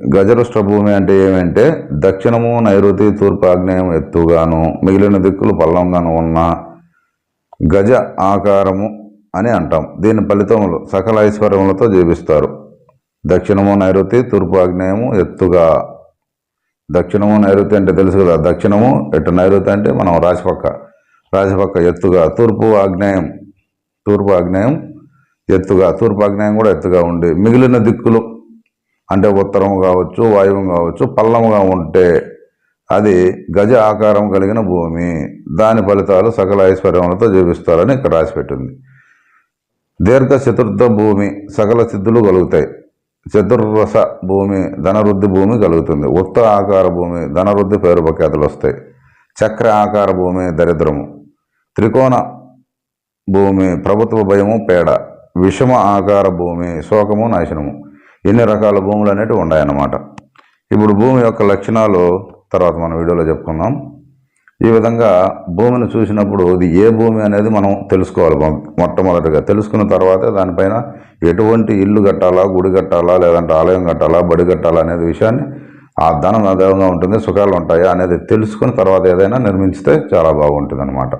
గజరుష్టభూమి అంటే ఏమంటే దక్షిణము నైరుతి తూర్పు ఆగ్నేయం ఎత్తుగాను మిగిలిన దిక్కులు పల్లంగాను ఉన్న గజ ఆకారము అని అంటాం. దీని ఫలితములు సకల ఐశ్వర్యములతో జీవిస్తారు. దక్షిణము నైరుతి తూర్పు ఆగ్నేయము ఎత్తుగా. దక్షిణము నైరుతి అంటే తెలుసు కదా దక్షిణము ఎటు నైరుతి అంటే మనం రాశిపక్క రాశిపక్క ఎత్తుగా తూర్పు ఆగ్నేయం తూర్పు ఆగ్నేయం ఎత్తుగా తూర్పు ఆగ్నేయం కూడా ఎత్తుగా ఉండి మిగిలిన దిక్కులు అంటే ఉత్తరం కావచ్చు వాయువం కావచ్చు పల్లముగా ఉంటే అది గజ ఆకారం కలిగిన భూమి. దాని ఫలితాలు సకల ఐశ్వర్యములతో జీవిస్తారని ఇక్కడ రాసిపెట్టింది. దీర్ఘ చతుర్థ భూమి సకల సిద్ధులు కలుగుతాయి. చతుర్రస భూమి ధనవృద్ధి భూమి కలుగుతుంది. ఉత్తర ఆకార భూమి ధనవృద్ధి పేరు ప్రఖ్యాతలు వస్తాయి. చక్ర ఆకార భూమి దరిద్రము. త్రికోణ భూమి ప్రభుత్వ భయము పేడ. విషమ ఆకార భూమి శోకము నాశనము. ఎన్ని రకాల భూములు అనేటివి ఉన్నాయన్నమాట. ఇప్పుడు భూమి యొక్క లక్షణాలు తర్వాత మనం వీడియోలో చెప్పుకుందాం. ఈ విధంగా భూమిని చూసినప్పుడు ఇది ఏ భూమి అనేది మనం తెలుసుకోవాలి. మొట్టమొదటిగా తెలుసుకున్న తర్వాతే దానిపైన ఎటువంటి ఇల్లు కట్టాలా గుడి కట్టాలా లేదంటే ఆలయం కట్టాలా బడి కట్టాలా అనేది విషయాన్ని ఆ ధనం అదేవిధంగా ఉంటుంది సుఖాలు ఉంటాయా అనేది తెలుసుకున్న తర్వాత ఏదైనా నిర్మించితే చాలా బాగుంటుంది అనమాట